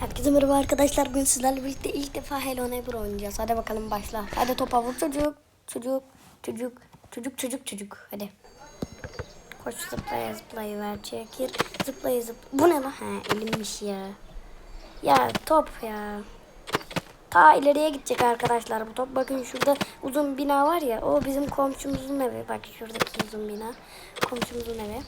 Herkese merhaba arkadaşlar. Bugün sizlerle birlikte ilk defa Hello Neighbor oynayacağız. Hadi bakalım başla. Hadi topa vur çocuk. Çocuk. Çocuk. Çocuk çocuk çocuk. Hadi. Koş zıplaya zıplaya ver çekir. Zıplaya zıp. Bu ne lan? He elimmiş ya. Ya top ya. Ta ileriye gidecek arkadaşlar bu top. Bakın şurada uzun bina var ya. O bizim komşumuzun evi. Bak şuradaki uzun bina. Komşumuzun evi.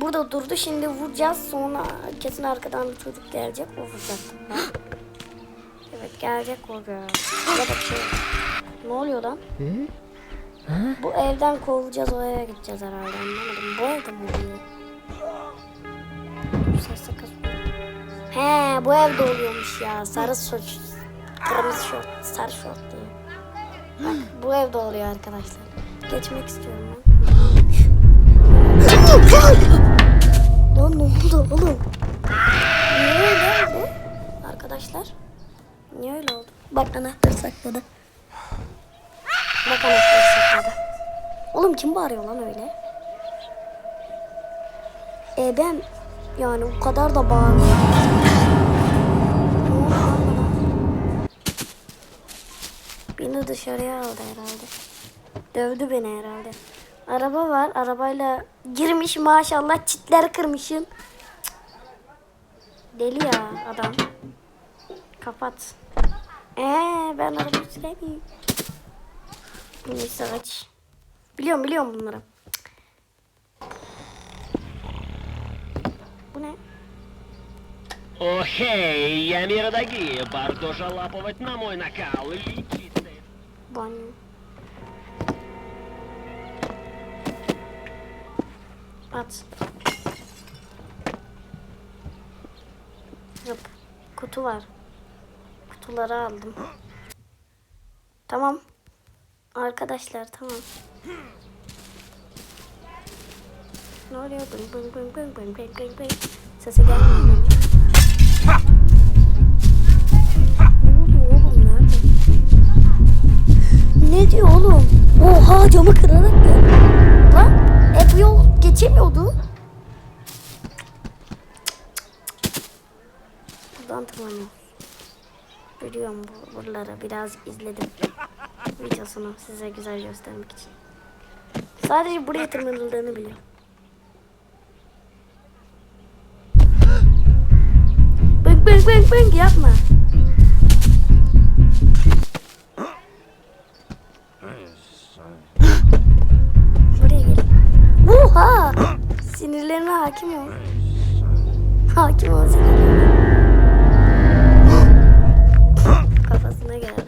Burada durdu. Şimdi vuracağız. Sonra kesin arkadan bir çocuk gelecek. O vuracak. Evet gelecek bir şey. Ne oluyor lan? Bu evden kovulacağız. O eve gideceğiz herhalde. Anlamadım. Bu evde mi oluyor? Dur, Ses sakız. He bu evde oluyormuş ya. Sarı şort. Kırmızı şort. Sarı şort diye. Bak bu evde oluyor arkadaşlar. Geçmek istiyorum ben. Lan ne oldu oğlum? Niye öyle oldu? Arkadaşlar. Niye öyle oldu? Bak anahtar sakladı. Bak anahtar sakladı. Oğlum kim bağırıyor lan öyle? E ben yani o kadar da bağırmıyorum. Beni dışarıya aldı herhalde. Dövdü beni herhalde. Araba var. Arabayla girmiş maşallah çitler kırmışım. Cık. Deli ya adam. Kapat. Ee ben arabayı süremeyeyim. Neyse aç. Biliyorum biliyorum bunları. Cık. Bu ne? Окей, я мир дорогие, Барто жалапывать на мой накал и чистый. At. Zıp. Kutu var. Kutuları aldım. Tamam. Arkadaşlar tamam. Ne oluyor? Bing bing bing bing bing bing bing bing. Sesi gelmiyor. Ne oluyor oğlum nerede? Ne diyor oğlum? Oha camı kırarak geldi. Lan e bu yol geçemiyordu. Buradan tırmanıyor. Biliyorum bu buraları biraz izledim. Videosunu size güzel göstermek için. Sadece buraya tırmanıldığını biliyorum. Bıng bıng bıng bıng yapma. Hakim ol. Hakim ol sinirlerine. Kafasına geldi.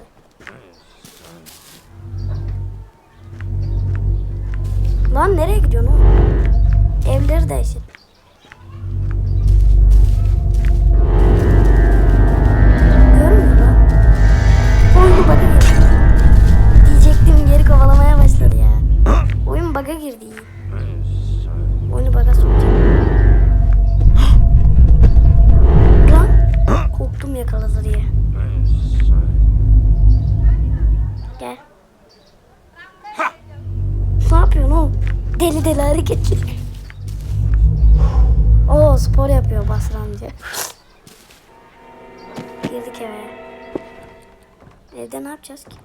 Lan nereye gidiyorsun oğlum? Evleri de Hareketler. Oo spor yapıyor Basra amca. Girdik eve. Evde ne yapacağız ki?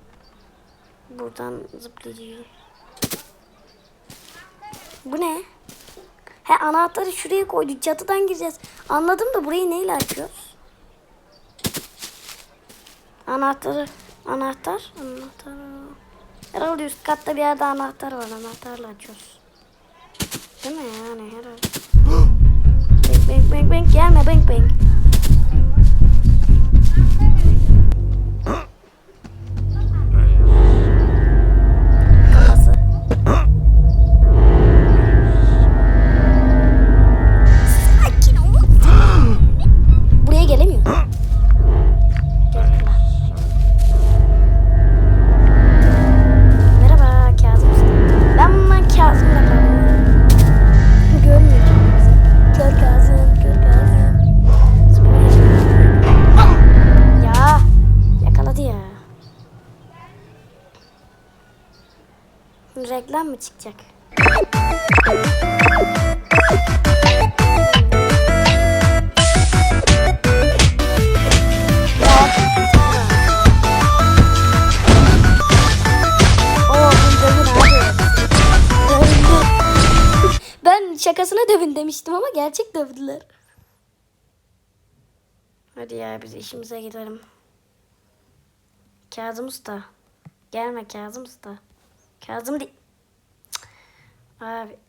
Buradan zıplayacağız. Bu ne? He anahtarı şuraya koyduk. Çatıdan gireceğiz. Anladım da burayı neyle açıyoruz? Anahtarı. Anahtar. Anahtar. Herhalde üst katta bir yerde anahtar var. Anahtarla açıyoruz. Değil mi yani herhalde? bang bang bang bang. Gelme bang bang. çıkacak. Ben şakasına dövün demiştim ama gerçek dövdüler. Hadi ya biz işimize gidelim. Kazım Usta. Gelme Kazım Usta. Kazım değil. Abi.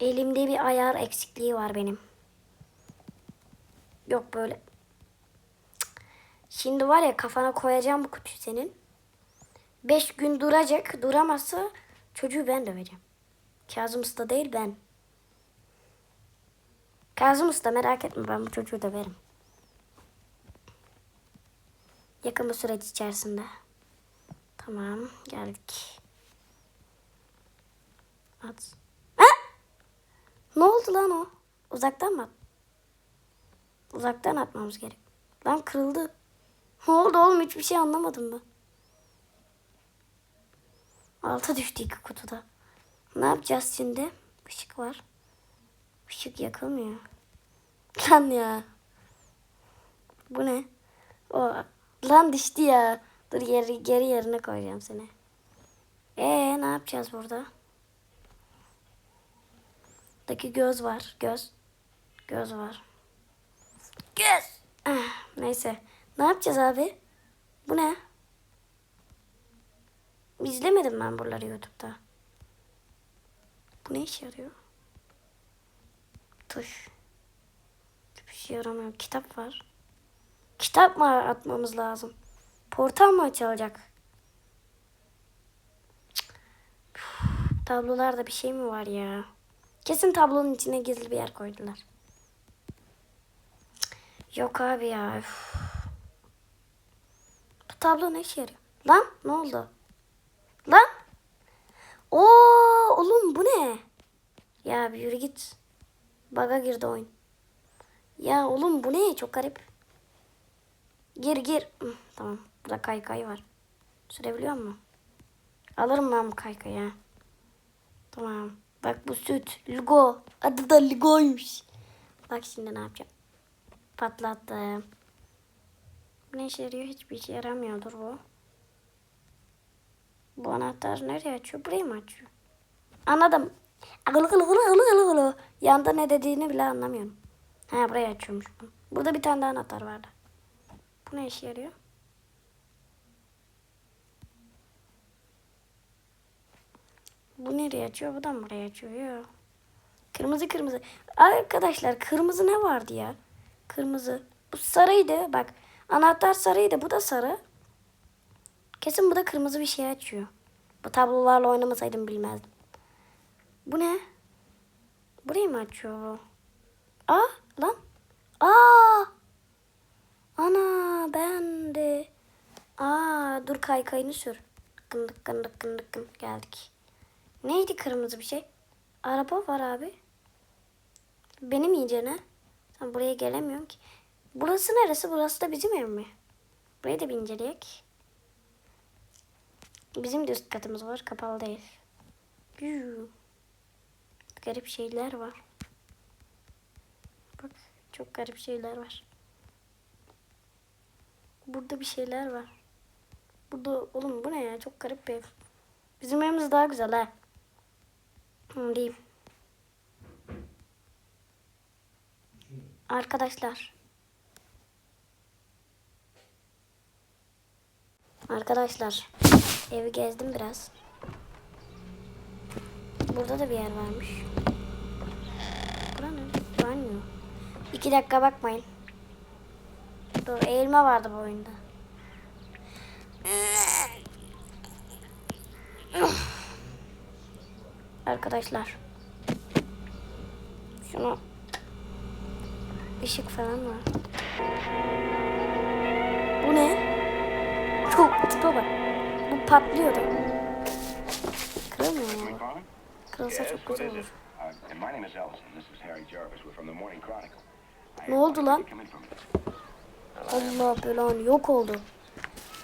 Elimde bir ayar eksikliği var benim. Yok böyle. Şimdi var ya kafana koyacağım bu kutuyu senin. Beş gün duracak. Duramazsa çocuğu ben döveceğim. Kazım Usta değil ben. Kazım Usta merak etme ben bu çocuğu döverim. Yakın bir süreç içerisinde. Tamam geldik. At. Ha! Ne oldu lan o? Uzaktan mı at? Uzaktan atmamız gerek. Lan kırıldı. Ne oldu oğlum hiçbir şey anlamadım ben. Alta düştü iki kutuda. Ne yapacağız şimdi? Işık var. Işık yakılmıyor. Lan ya. Bu ne? O lan düştü ya. Dur geri, geri yerine koyacağım seni. Ee ne yapacağız burada? Daki göz var. Göz. Göz var. Göz. Ah, neyse. Ne yapacağız abi? Bu ne? İzlemedim ben buraları YouTube'da. Bu ne işe yarıyor? Tuş. Bir şey yaramıyor. Kitap var. Kitap mı atmamız lazım? Portal mı açılacak? Tablolarda bir şey mi var ya? Kesin tablonun içine gizli bir yer koydular. Yok abi ya. üf. Bu tablo ne işe yarıyor? Lan ne oldu? Lan? Oo oğlum bu ne? Ya bir yürü git. Baga girdi oyun. Ya oğlum bu ne? Çok garip. Gir gir. Tamam. Burada kaykay var. Sürebiliyor mu? Alırım ben bu kaykayı. Tamam. Bak bu süt. Lugo. Adı da Lugo'ymuş. Bak şimdi ne yapacağım. Patlattım. Ne işe yarıyor? Hiçbir işe yaramıyordur bu. Bu anahtar nereye açıyor? Burayı mı açıyor? Anladım. Gılı gılı gılı gılı gılı gılı. Yanda ne dediğini bile anlamıyorum. Ha burayı açıyormuş. bu. Burada bir tane daha anahtar vardı. Bu ne işe yarıyor? Bu nereye açıyor? Bu da mı buraya açıyor? Yok. Kırmızı kırmızı. Arkadaşlar kırmızı ne vardı ya? Kırmızı. Bu sarıydı. Bak anahtar sarıydı. Bu da sarı. Kesin bu da kırmızı bir şey açıyor. Bu tablolarla oynamasaydım bilmezdim. Bu ne? Burayı mı açıyor? Aa lan. Aa. Ana ben de. Aa dur kaykayını sür. Kındık kındık kındık kındık geldik. Neydi kırmızı bir şey? Araba var abi. Benim iyicene. Sen buraya gelemiyorum ki. Burası neresi? Burası da bizim ev mi? Burayı da bir inceleyek. Bizim de üst katımız var. Kapalı değil. Yuu. Garip şeyler var. Bak çok garip şeyler var. Burada bir şeyler var. Burada oğlum bu ne ya? Çok garip bir ev. Bizim evimiz daha güzel ha. Diyeyim. Arkadaşlar. Arkadaşlar. Evi gezdim biraz. Burada da bir yer varmış. Bura ne? Banyo. İki dakika bakmayın. Dur eğilme vardı bu oyunda. Arkadaşlar. Şunu ışık falan var. Bu ne? Çok tipe bak. Bu patlıyordu. Kırılmıyor mu? Kırılsa çok güzel olur. Ne oldu lan? Allah belanı yok oldu.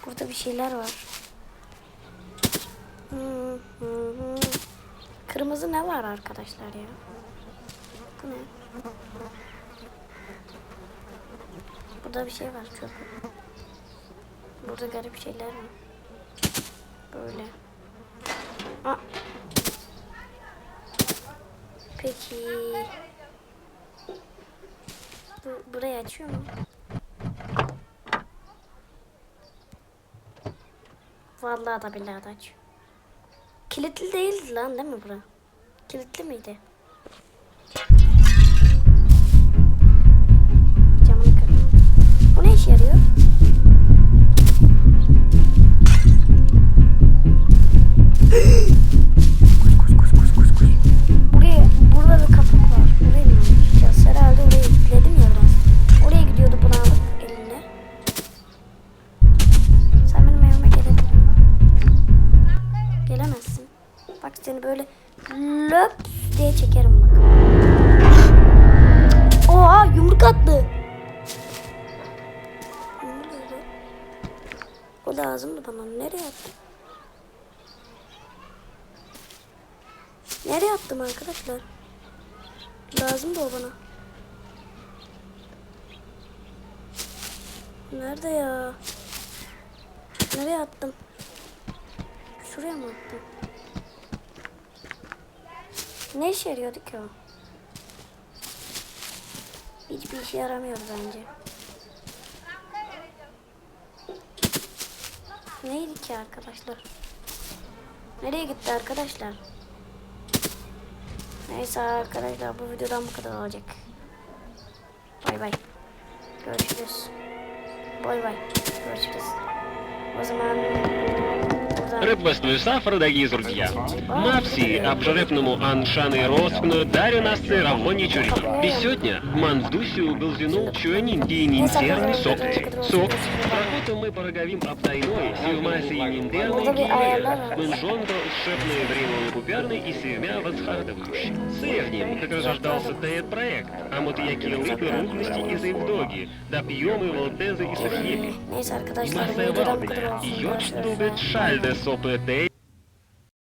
Burada bir şeyler var. Hı, hı, hı. Kırmızı ne var arkadaşlar ya? Bu ne? Burada bir şey var çok. Burada garip şeyler var. Böyle. Aa. Peki. Bu, burayı açıyor mu? Vallahi da billahi de açıyor. Kilitli değildi lan değil mi bura? Kilitli miydi? Seni böyle löp diye çekerim bak. Oha yumruk attı. O lazımdı bana. Nereye attı? Nereye attım arkadaşlar? Lazımdı o bana. Nerede ya? Nereye attım? Şuraya mı attım? Ne işe yarıyordu ki o? Hiçbir işe yaramıyordu bence. Neydi ki arkadaşlar? Nereye gitti arkadaşlar? Neyse arkadaşlar bu videodan bu kadar olacak. Bay bay. Görüşürüz. Bay bay. Görüşürüz. O zaman Рыбвостную сафру, дорогие друзья. Мапси, обжрепному аншаны роскну, дарю нас равони чурики. И сегодня мандусю был зину чуэнин гейниндерный сокти. Сок. Работу мы пороговим об тайной, сивмаси и ниндерный гейнер. Мэнжонго ушепные время лукуперный и севмя восхардовающий. Севним, как разождался тает проект, а вот якие лыпы рухности из Евдоги, да пьемы волтезы и сахепи. Масса валпина, йоч дубит шальдес começou o Play